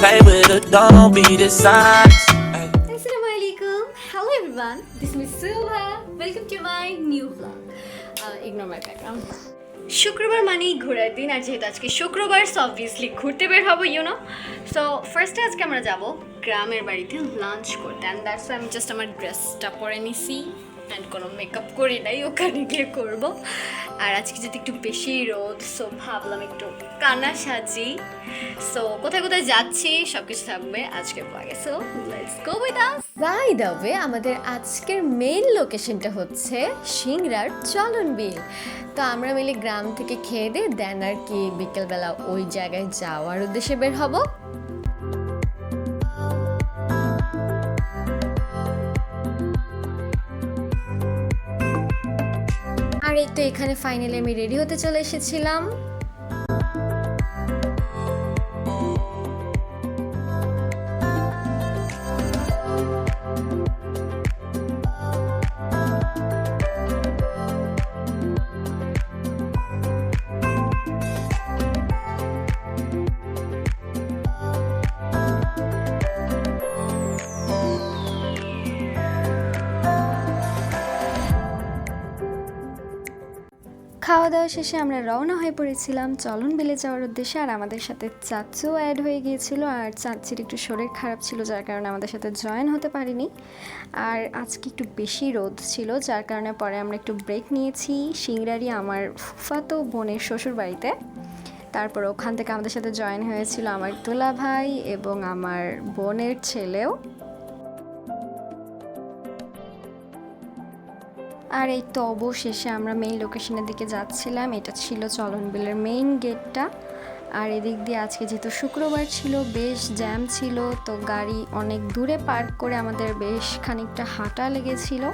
play with her, don't be the size. Ay. আসসালামু আলাইকুম hello everyone this miss Subha welcome to my new blog ignore my background শুক্রবার মানেই ঘোরার দিন আর যেহেতু আজকে শুক্রবার সো অবভিয়াসলি ঘুরতে বের হব ইউনো সো ফার্স্টে আজকে আমরা যাব গ্রামের বাড়িতে লাঞ্চ করতে অ্যান্ড দ্যাটস আমি জাস্ট আমার ড্রেসটা পরে নিছি। অ্যান্ড কোনো মেকআপ করি নাই, ওখানে গিয়ে করব। আর আজকে যদি একটু বেশি রোদ সো ভাবলাম একটু কানা সাজি। সো কোথায় কোথায় যাচ্ছি সব কিছু থাকবে আজকের ব্লগে so let's go with us by the way আমাদের আজকের মেইন লোকেশনটা হচ্ছে সিংড়ার চলন বিল। তো আমরা মিলে গ্রাম থেকে খেয়ে দিয়ে দেন আর কি বিকেলবেলা ওই জায়গায় যাওয়ার উদ্দেশ্যে বের হব। আর এই তো এখানে ফাইনালি আমি রেডি হতে চলে এসেছিলাম। খাওয়া দাওয়া শেষে আমরা রওনা হয়ে পড়েছিলাম। চলন বেলে যাওয়ার উদ্দেশ্যে আর আমাদের সাথে চাচুও অ্যাড হয়ে গিয়েছিল আর চাচির একটু শরীর খারাপ ছিল যার কারণে আমাদের সাথে জয়েন হতে পারিনি। আর আজকে একটু বেশি রোদ ছিল যার কারণে পরে আমরা একটু ব্রেক নিয়েছি। সিংড়ারি আমার ফুফাতো বোনের শ্বশুর বাড়িতে তারপর ওখান থেকে আমাদের সাথে জয়েন হয়েছিল আমার তোলা ভাই এবং আমার বোনের ছেলেও। আর এই তো অবশেষে আমরা মেইন লোকেশনের দিকে যাচ্ছিলাম। এটা ছিল চলনবিলের মেইন গেটটা আর এদিক দিয়ে আজকে যেহেতু শুক্রবার ছিল, বেশ জ্যাম ছিল, তো গাড়ি অনেক দূরে পার্ক করে আমাদের বেশ খানিকটা হাঁটা লেগেছিল।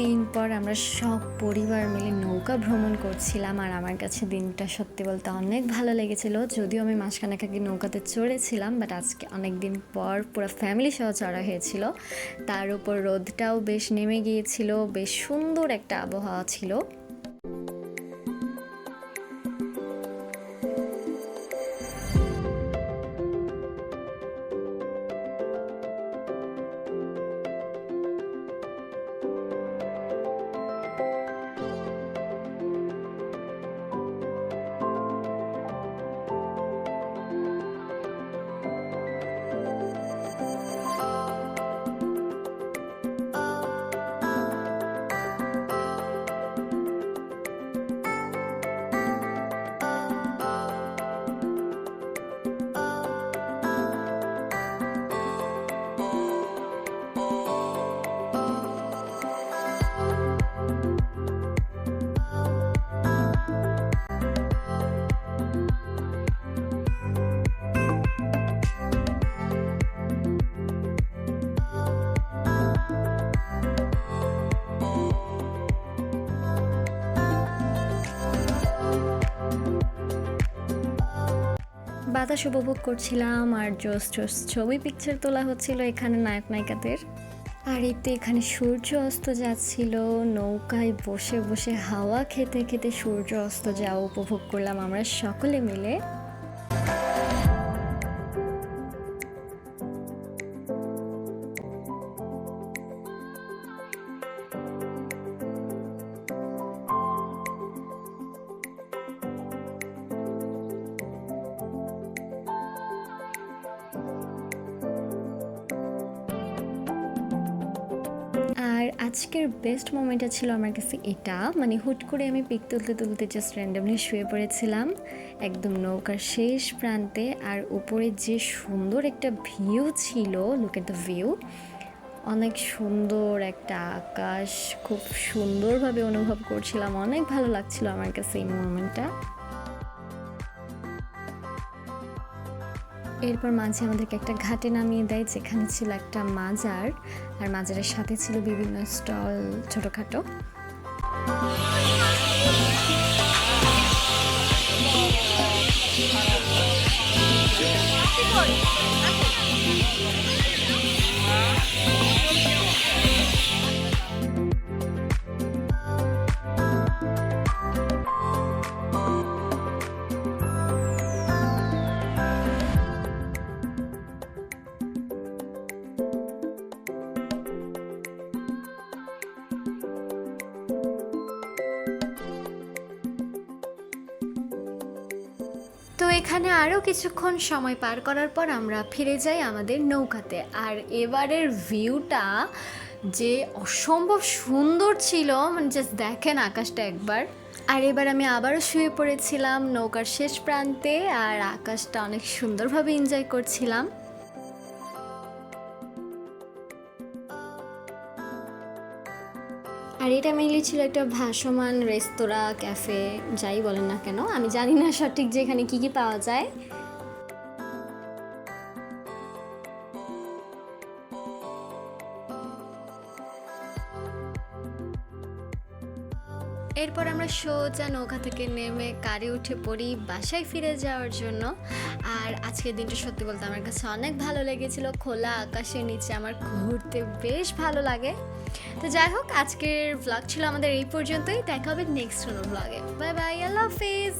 দিন পর আমরা সব পরিবার মিলে নৌকা ভ্রমণ করছিলাম আর আমার কাছে দিনটা সত্যি বলতে অনেক ভালো লেগেছিল। যদিও আমি মাসখানেক আগে নৌকাতে চড়েছিলাম বাট আজকে অনেক দিন পর পুরো ফ্যামিলি সহ চড়া হয়েছিল। তার উপর রোদটাও বেশ নেমে গিয়েছিল, বেশ সুন্দর একটা আবহাওয়া ছিল। বাতাস উপভোগ করছিলাম আর জোস জোস ছবি পিকচার তোলা হচ্ছিল এখানে নায়ক, নায়িকাদের। আর এই তো এখানে সূর্য অস্ত যাচ্ছিল, নৌকায় বসে বসে হাওয়া খেতে খেতে সূর্য অস্ত যাওয়া উপভোগ করলাম আমরা সকলে মিলে। আর আজকের বেস্ট মোমেন্টটা ছিল আমার কাছে এটা। মানে হুট করে আমি পিক তুলতে তুলতে জাস্ট র্যান্ডামলি শুয়ে পড়েছিলাম। একদম নৌকার শেষ প্রান্তে আর উপরে যে সুন্দর একটা ভিউ ছিল লুক এট দ্য ভিউ অনেক সুন্দর একটা আকাশ, খুব সুন্দরভাবে অনুভব করছিলাম। অনেক ভালো লাগছিল আমার কাছে এই মোমেন্টটা এরপর মাঝে আমাদেরকে একটা ঘাটে নামিয়ে দেয়, যেখানে ছিল একটা মাজার। আর মাজারের সাথে ছিল বিভিন্ন স্টল ছোটোখাটো। তো এখানে আরও কিছুক্ষণ সময় পার করার পর আমরা ফিরে যাই আমাদের নৌকাতে। আর এবারের ভিউটা যে অসম্ভব সুন্দর ছিল মানে জাস্ট দেখেন আকাশটা একবার। আর এবার আমি আবারও শুয়ে পড়েছিলাম নৌকার শেষ প্রান্তে, আর আকাশটা অনেক সুন্দরভাবে এনজয় করছিলাম। আর এটা মেনলি ছিল একটা ভাসমান রেস্তোরাঁ, ক্যাফে, যাই বলেন না কেন। আমি জানি না সঠিক যে এখানে কী কী পাওয়া যায়। এরপর আমরা সোজা নৌকা থেকে নেমে কারে উঠে পড়ি বাসায় ফিরে যাওয়ার জন্য। আর আজকের দিনটা সত্যি বলতে আমার কাছে অনেক ভালো লেগেছিল। খোলা আকাশের নিচে আমার ঘুরতে বেশ ভালো লাগে। তো যাই হোক, আজকের ব্লগ ছিল আমাদের এই পর্যন্তই। দেখা হবে নেক্সট কোনো ব্লগে বাই বাই আল্লাহ হাফিজ